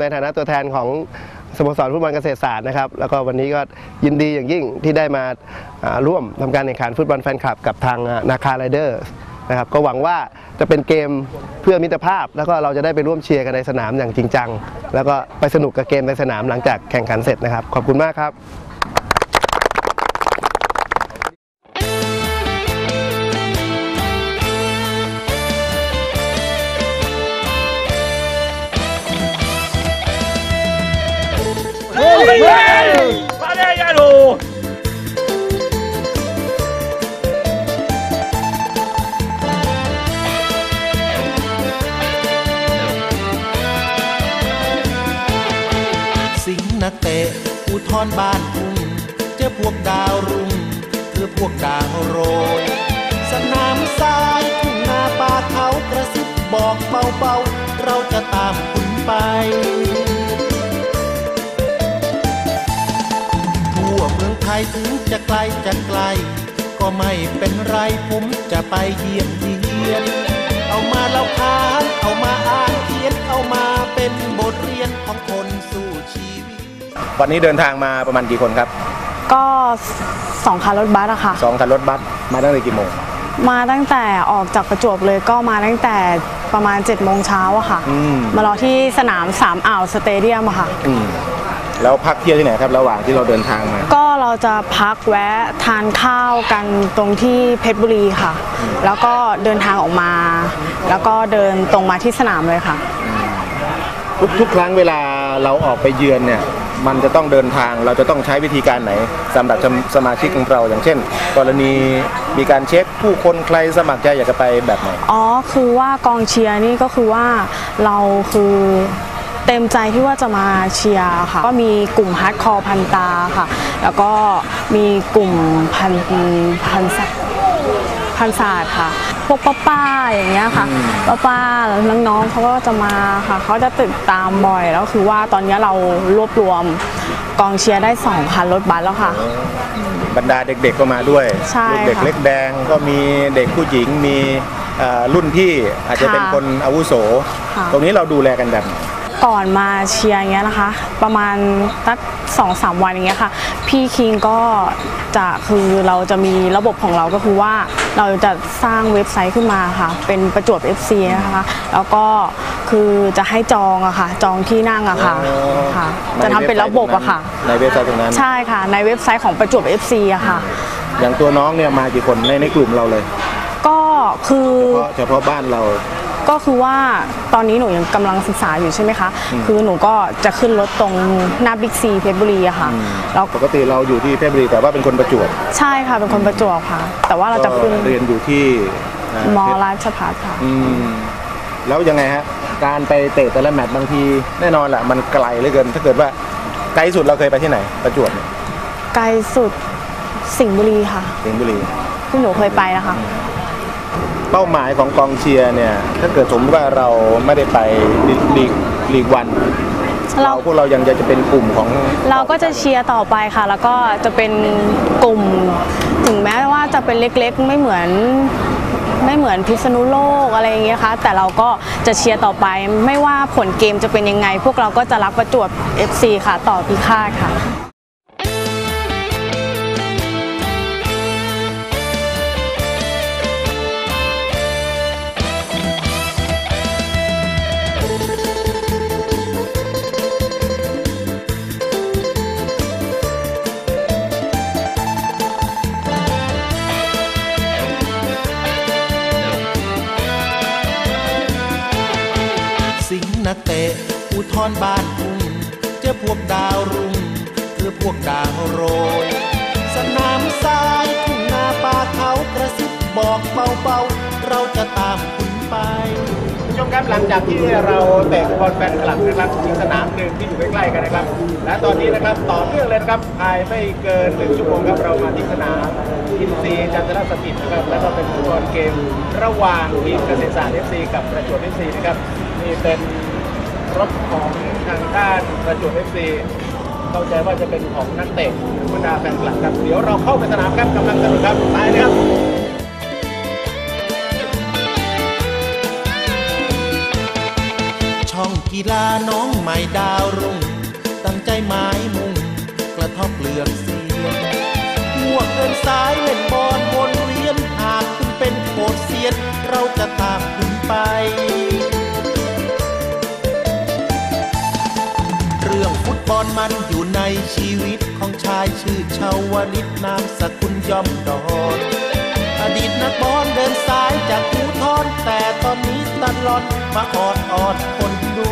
ในฐานะตัวแทนของสโมสรฟุตบอลเกษตรศาสตร์นะครับแล้วก็วันนี้ก็ยินดีอย่างยิ่งที่ได้มาร่วมทำการแข่งขันฟุตบอลแฟนคลับกับทางนาคาไรเดอร์นะครับก็หวังว่าจะเป็นเกมเพื่อมิตรภาพ แล้วก็เราจะได้ไปร่วมเชียร์กันในสนามอย่างจริงจัง แล้วก็ไปสนุกกับเกมในสนามหลังจากแข่งขันเสร็จนะครับ ขอบคุณมากครับ สิงหนักเตะอุทธรบ้านทุ่งเจอพวกดาวรุ่งคือพวกดาวโรย สนามทรายทุ่งนาป่าเขากระซิบบอกเบาๆ เราจะตามคุณไป ถึงจะไกลจะไกล ก็ไม่เป็นไรผมจะไปเยี่ยมเยียน เอามาเล่าขานเอามาอ่านเขียนเอามาเป็นบทเรียนของคนสู้ชีวิต วันนี้เดินทางมาประมาณกี่คนครับก็สองคันรถบัสอะค่ะสองคันรถบัสมาตั้งแต่กี่โมง มาตั้งแต่ออกจากประจวบเลยก็มาตั้งแต่ประมาณ7จ็ดโมงเช้าอะค่ะ อืม มารอที่สนามสามอ่าวสเตเดียมอะค่ะ อืมแล้วพักเที่ยวที่ไหนครับ ระหว่างที่เราเดินทางมา ก็ เราจะพักแวะทานข้าวกันตรงที่เพชรบุรีค่ะ แล้วก็เดินทางออกมา แล้วก็เดินตรงมาที่สนามเลยค่ะ ทุกทุกครั้งเวลาเราออกไปเยือนเนี่ยมันจะต้องเดินทางเราจะต้องใช้วิธีการไหนสำหรับสมสมาชิกของเราอย่างเช่น กรณีมีการเช็คผู้คนใครสมัครใจอยากจะไปแบบไหนอ๋อคือว่ากองเชียร์นี่ก็คือว่าเราคือ เต็มใจที่ว่าจะมาเชียร์ค่ะ ก็มีกลุ่มฮาร์ดคอร์พันตาค่ะ แล้วก็มีกลุ่มพันพันศาพันศาสตร์ค่ะ พวกป้าป้าๆอย่างเงี้ยค่ะ ป้าป้าๆแล้วน้องๆเขาก็จะมาค่ะ เขาจะติดตามบ่อย แล้วคือว่าตอนนี้เรารวบรวมกองเชียร์ได้สองคันรถบัสแล้วค่ะ บรรดาเด็กๆก็มาด้วยใช่ลูกเด็กค่ะเล็กแดงก็มีเด็กผู้หญิงมีเอ่อรุ่นพี่อาจจะเป็นค่ะคนอาวุโสค่ะตรงนี้เราดูแลกันแบบไหน ก่อนมาเชียร์อย่างเงี้ยนะคะ ประมาณสักสองสามวันอย่างเงี้ยค่ะ พี่คิงก็จะคือเราจะมีระบบของเราก็คือว่าเราจะสร้างเว็บไซต์ขึ้นมาค่ะ เป็นประจวบ FC นะคะแล้วก็คือจะให้จองอะค่ะ จองที่นั่งอะค่ะค่ะ จะทำเป็นระบบอะค่ะ ในเว็บไซต์ตรงนั้นใช่ค่ะ ในเว็บไซต์ของประจวบ FC อะค่ะ อย่างตัวน้องเนี่ยมากี่คนในในกลุ่มเราเลย ก็คือเพราะเฉพาะบ้านเรา ก็คือว่าตอนนี้หนูยังกำลังศึกษาอยู่ใช่ไหมคะ คือหนูก็จะขึ้นรถตรงหน้าบิ๊กซีเพชรบุรีอะค่ะแล้วปกติเราอยู่ที่เพชรบุรีแต่ว่าเป็นคนประจวบใช่ค่ะเป็นคนประจวบค่ะ แต่ว่าเราจะขึ้นก็เรียนอยู่ที่อ่ามอเพชรราชพัฒค่ะอืมแล้วยังไงฮะการไปเตะแต่ละแมตช์บางทีแน่นอนแหละมันไกลเหลือเกิน ถ้าเกิดว่าไกลสุดเราเคยไปที่ไหน ประจวบเนี่ยไกลสุดสิงห์บุรีค่ะ สิงห์บุรีที่หนูเคยไปนะคะ เป้าหมายของกองเชียร์เนี่ย ถ้าเกิดสมมติว่าเราไม่ได้ไปลีกลีกลีกวัน เราเราพวกเรายังจะเป็นกลุ่มของเราก็จะเชียร์ต่อไปค่ะ แล้วก็จะเป็นกลุ่ม ถึงแม้ว่าจะเป็นเล็กๆ ไม่เหมือนไม่เหมือนพิษณุโลกอะไรอย่างเงี้ยค่ะแต่เราก็จะเชียร์ต่อไป ไม่ว่าผลเกมจะเป็นยังไง พวกเราก็จะรักประจวบ FC ค่ะ ต่อพิฆาตค่ะ อุทธรบ้านทุ่งเจอพวกดาวรุ่งคือพวกดาวโรย สนามทรายทุ่งนาป่าเขากระซิบบอกเบาๆ เราจะตามคุณไปผู้ชมครับหลังจากที่เราเตะบอลแฟนคลับนะครับที่สนามหนึ่งที่อยู่ใกล้ๆกันนะครับ และตอนนี้นะครับต่อเนื่องเลยนะครับภายไม่เกินหนึ่งชั่วโมงครับเรามาที่สนามอินซีจันทรสถิตนะครับแล้วก็เป็นฟุตบอลเกมระหว่างทีมเกษตรศาสตร์เอฟซีกับประจวบเอฟซีนะครับนี่เป็น รถของทางด้านประจวบเอฟซีเข้าใจว่าจะเป็นของนักเตะหรือบรรดาแฟนคลับครับเดี๋ยวเราเข้าไปสนามครับกำลังสนุกครับตายเลยครับช่องกีฬาน้องใหม่ดาวรุ่งตั้งใจหมายมุ่งกระทบเปลือกเสียงพวกเดินสายเล่นบอล มันอยู่ในชีวิตของชายชื่อชาวลิตนามสกุลยอมดอนอดีตนักบอลเดินสายจากภูทรแต่ตอนนี้ตลอดมาออดออดคนดู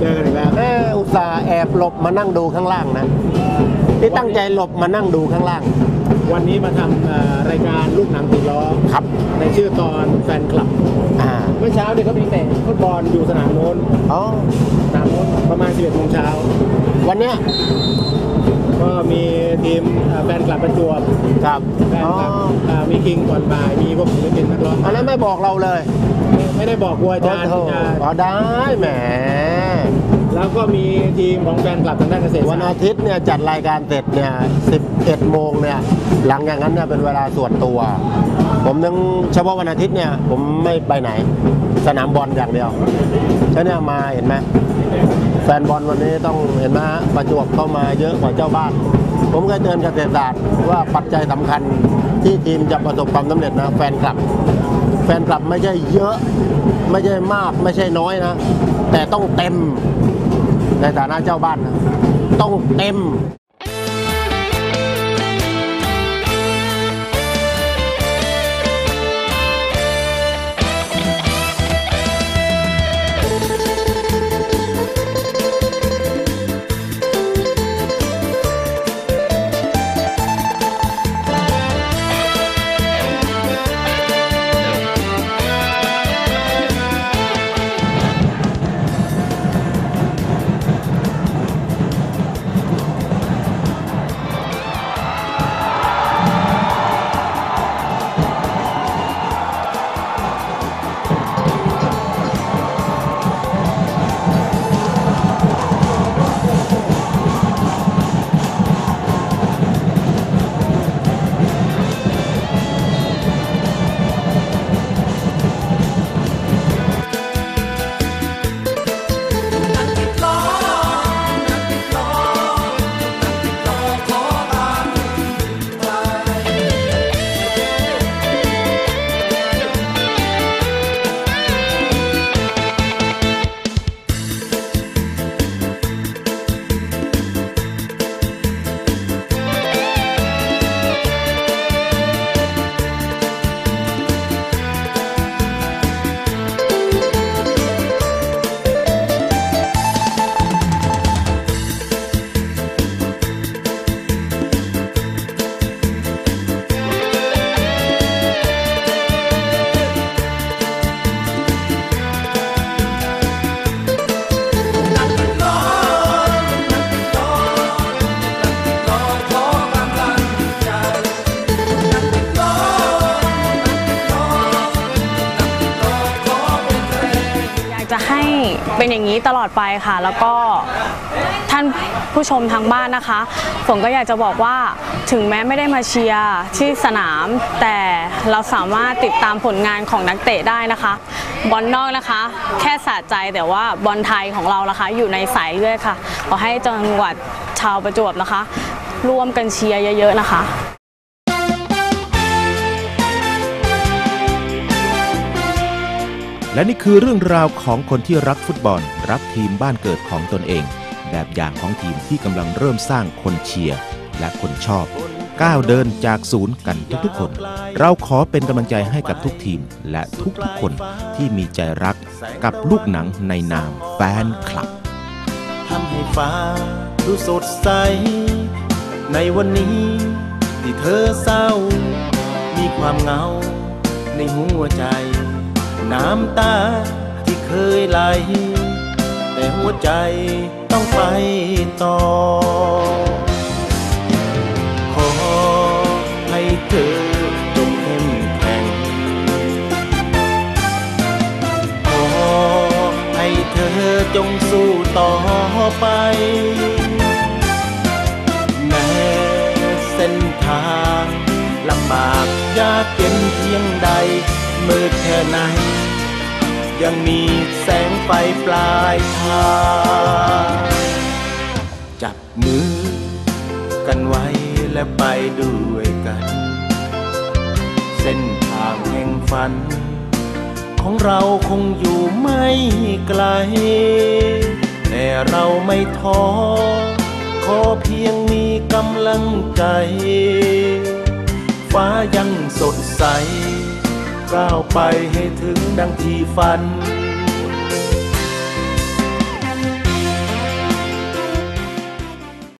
เจอกันอีกแล้วเอออุตส่าห์แอบหลบมานั่งดูข้างล่างนะที่ตั้งใจหลบมานั่งดูข้างล่าง วันนี้มาทำเอ่อรายการลูกหนังติดล้อครับ ในชื่อตอนแฟนคลับ อ่าเมื่อเช้าเนี่ยเขามีเตะฟุตบอลอยู่สนามโน้นอ๋อสนามโน้นประมาณ 11โมงเช้าวันเนี้ย ก็มีทีมเอ่อแฟนคลับประจวบครับแฟนอ๋อคลับอ่ามีคิงก่อนบ่าย มีพวกศิลปินนักร้องอันนั้นไม่บอกเราเลยไม่ได้บอกวัวอาจารย์โอ้ที่โหจะอ๋อได้แหม แล้วก็มีทีมของแฟนคลับทางด้านเกษตรวันศาสอาตร์ทิตย์เนี่ยจัดรายการเสร็จเนี่ย11โมงเนี่ยหลังอย่างนั้นเนี่ยเป็นเวลาส่วนตัว ผมนึงเฉพาะวันอาทิตย์เนี่ยผมไม่ไปไหน สนามบอลอย่างเดียวฉะนั้นมาเห็นไหม แฟนบอลวันนี้ต้องเห็นไหมฮะประจวบเข้ามาเยอะกว่าเจ้าบ้าน ผมเคยเตือนเกษตรศาสตร์ว่าปัจจัยสำคัญที่ทีมจะประสบความสำเร็จนะ แฟนคลับ แฟนคลับไม่ใช่เยอะไม่ใช่มากไม่ใช่น้อยนะ แต่ต้องเต็มในฐานะเจ้าบ้านนะต้องเต็ม เป็นอย่างนี้ตลอดไปค่ะ แล้วก็ท่านผู้ชมทางบ้านนะคะผมก็อยากจะบอกว่าถึงแม้ไม่ได้มาเชียร์ที่สนาม แต่เราสามารถติดตามผลงานของนักเตะได้นะคะ บอลนอกนะคะ แค่สะใจแต่ว่าบอลไทยของเรานะคะ อยู่ในสายเลือดค่ะ ขอให้จังหวัดชาวประจวบนะคะ ร่วมกันเชียร์เยอะๆนะคะ และนี่คือเรื่องราวของคนที่รักฟุตบอล รักทีมบ้านเกิดของตนเอง แบบอย่างของทีมที่กำลังเริ่มสร้างคนเชียร์และคนชอบ ก้าวเดินจากศูนย์กันทุกๆคน เราขอเป็นกำลังใจให้กับทุกทีมและทุกๆคนที่มีใจรักกับลูกหนังในนามแฟนคลับทำให้ฟ้าดูสดใส ในวันนี้ที่เธอเศร้า มีความเหงาในหัวใจ น้ำตาที่เคยไหล แต่หัวใจต้องไปต่อ ขอให้เธอจงเข้มแข็ง ขอให้เธอจงสู้ต่อไป แม้เส้นทางลำบากยากเย็นเพียงใด มืดแค่ไหน ยังมีแสงไฟปลายทางจับมือกันไว้และไปด้วยกัน เส้นทางแห่งฝัน ของเราคงอยู่ไม่ไกล แต่เราไม่ท้อขอเพียงมีกำลังใจ ฟ้ายังสดใส ก้าวไปให้ถึงดังที่ฝัน